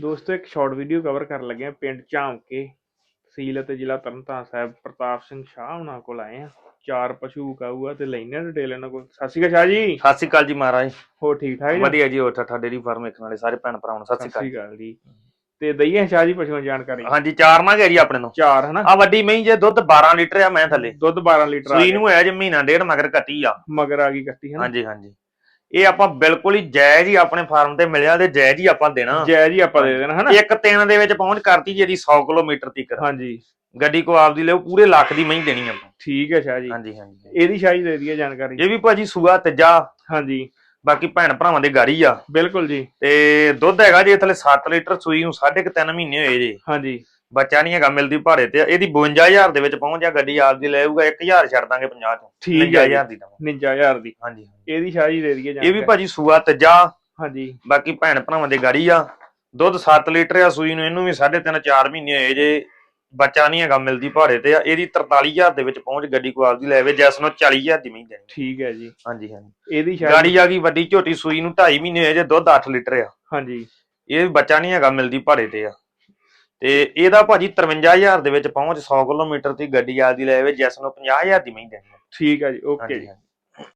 ਦੋਸਤੋ ਇੱਕ short video cover ਕਰਨ ਲੱਗੇ ਆ ਪਿੰਡ ਝਾਮਕੇ ਤਹਿਸੀਲ ਅਤੇ ਜ਼ਿਲ੍ਹਾ ਤਰਨਤਾਰਨ ਸਾਹਿਬ ਪ੍ਰਤਾਪ ਸਿੰਘ ਸ਼ਾਹ ਉਹਨਾਂ ਕੋਲ ਆਏ ਆ ਚਾਰ ਪਸ਼ੂ ਕਾਊਆ ਤੇ ਲੈਣੇ ਡਿਟੇਲ ਇਹਨਾਂ ਕੋਲ। ਸਤਿ ਸ਼੍ਰੀ ਅਕਾਲ ਸ਼ਾਹ ਜੀ। ਸਤਿ ਸ਼੍ਰੀ ਅਕਾਲ ਜੀ ਮਹਾਰਾਜ। ਹੋ ਠੀਕ ਠਾਕ ਜੀ? ਵਧੀਆ ਜੀ ਹੋਰ ਠੱਠਾ ਡੇਰੀ ਫਾਰਮ ਵੇਖਣ ਵਾਲੇ ਸਾਰੇ ਭੈਣ ਭਰਾਵਾਂ ਨੂੰ ਸਤਿ ਸ਼੍ਰੀ ਅਕਾਲ। ਜੀ। ਤੇ ਦਈਏ ਸ਼ਾਹ ਜੀ ਪਸ਼ੂਆਂ ਦੀ ਜਾਣਕਾਰੀ। ਹਾਂਜੀ ਚਾਰ ਨਾ ਗਏ ਜੀ ਆਪਣੇ ਨੂੰ। ਚਾਰ ਹਨਾ? ਆ ਵੱਡੀ ਮਹੀਂ ਜੇ ਦੁੱਧ 12 ਲੀਟਰ ਆ ਮੈਂ ਥੱਲੇ। ਦੁੱਧ 12 ਲੀਟਰ ਆ ਸੂਈ ਗਿਆ। ਨੂੰ ਹੋਇਆ ਜੇ ਮਹੀਨਾ ਡੇਢ ਮਗਰ ਕੱਟੀ ਆ। ਮਗਰ ਆ ਗਈ ਕੱਟੀ ਹਨਾ? ਹਾਂਜੀ ਹਾਂਜੀ। ਇਹ ਆਪਾਂ ਬਿਲਕੁਲ ਹੀ ਜਾਇਜ਼ ਹੀ ਆਪਣੇ ਫਾਰਮ ਤੇ ਮਿਲਿਆ ਤੇ ਜਾਇਜ਼ ਹੀ ਆਪਾਂ ਦੇਣਾ। ਜੈ ਜੀ ਆਪਾਂ ਦੇ ਦੇਣਾ ਹਨਾ? ਇੱਕ ਤਿੰਨ ਦੇ ਵਿੱਚ ਪਹੁੰਚ ਕਰਤੀ ਜੀ ਇਹਦੀ 100 ਕਿਲੋਮੀਟਰ ਤੀਕ। ਹਾਂਜੀ। ਗੱਡੀ ਕੋ ਆਪਦੀ ਲਿਓ ਪੂਰੇ ਲੱਖ ਦੀ ਮਹੀਂ ਦੇਣੀ ਆਪਾਂ। ਠੀਕ ਹੈ ਸ਼ਾਹ ਜੀ। ਹਾਂਜੀ ਹਾਂਜੀ ਇਹਦੀ ਸ਼ਾਹ ਜੀ ਦੇ ਦਈਏ ਜਾਣਕਾਰੀ। ਇਹ ਵੀ ਭਾਜੀ ਸੂਆ ਤੀਜਾ। ਹਾਂਜੀ। ਬਾਕੀ ਭੈਣ ਭਰਾਵਾਂ ਦੇ ਗਾੜੀ ਆ। ਬਿਲਕੁਲ ਜੀ। ਤੇ ਦੁੱਧ ਹੈਗਾ ਜੀ ਥੱਲੇ 7 ਲੀਟਰ ਸੂਈ ਨੂੰ 3.5 ਮਹੀਨੇ ਹੋਏ ਜੀ। ਹਾਂਜੀ। ਬੱਚਾ ਨਹੀਂ ਹੈਗਾ ਮਿਲਦੀ ਭਾੜੇ ਤੇ ਇਹਦੀ 52000 ਦੇ ਵਿੱਚ ਪਹੁੰਚ ਜਾ ਗੱਡੀ ਆਪਦੀ ਲੈ ਆਊਗਾ 1000 ਛੱਡ ਦਾਂਗੇ 50 ਚੋਂ ਠੀਕ ਹੈ ਜੀ 50000 ਦੀ ਦਵਾਂ 59000 ਦੀ। ਹਾਂਜੀ ਇਹਦੀ ਸ਼ਾਹ ਜੀ ਦੇ ਦਈਏ ਇਹ ਵੀ ਭਾਜੀ ਸੂਆ ਤਜਾ ਹਾਂਜੀ। ਬਾਕੀ ਭੈਣ ਭਰਾਵਾਂ ਦੇ ਗਾੜੀ ਆ ਦੁੱਧ 7 ਲੀਟਰ ਆ ਸੂਈ ਨੂੰ ਇਹਨੂੰ ਵੀ 3.5 4 ਮਹੀਨੇ ਹੋਏ ਜੇ ਬੱਚਾ ਨਹੀਂ ਹੈਗਾ ਮਿਲਦੀ ਭਾੜੇ ਤੇ ਆ ਇਹਦੀ 43000 ਦੇ ਵਿੱਚ ਪਹੁੰਚ ਗੱਡੀ ਕੋ ਆਪਦੀ ਲੈ ਆਵੇ ਜੈਸ ਨੂੰ 40000 ਦੀ ਮਹੀਂ ਦੇਣੀ ਠੀਕ ਹੈ ਜੀ। ਹਾਂਜੀ ਹਾਂਜੀ। ਇਹਦੀ ਸ਼ਾਹ ਗਾੜੀ ਆ ਗਈ ਵੱਡੀ ਝੋਟੀ ਸੂਈ ਨੂੰ 2.5 ਮਹੀਨੇ ਹੋਏ ਜੇ ਦੁੱਧ 8 ਲੀਟਰ ਆ। ਹਾਂਜੀ। ਇਹ ਬੱਚਾ ਨਹੀਂ ਹੈਗਾ ਮਿਲਦੀ ਭਾੜੇ ਤੇ ਆ। ਤੇ ਇਹਦਾ ਭਾਜੀ 53000 ਦੇ ਵਿੱਚ ਪਹੁੰਚ 100 ਕਿਲੋਮੀਟਰ ਦੀ ਗੱਡੀ ਆਦੀ ਲੈ ਆਵੇ ਜਿਸ ਨੂੰ 50000 ਦੀ ਮਹੀਂ ਦੇਣੀ। ਠੀਕ ਹੈ ਜੀ ਓਕੇ ਹਾਂਜੀ ਜੀ ਹਾਂਜੀ।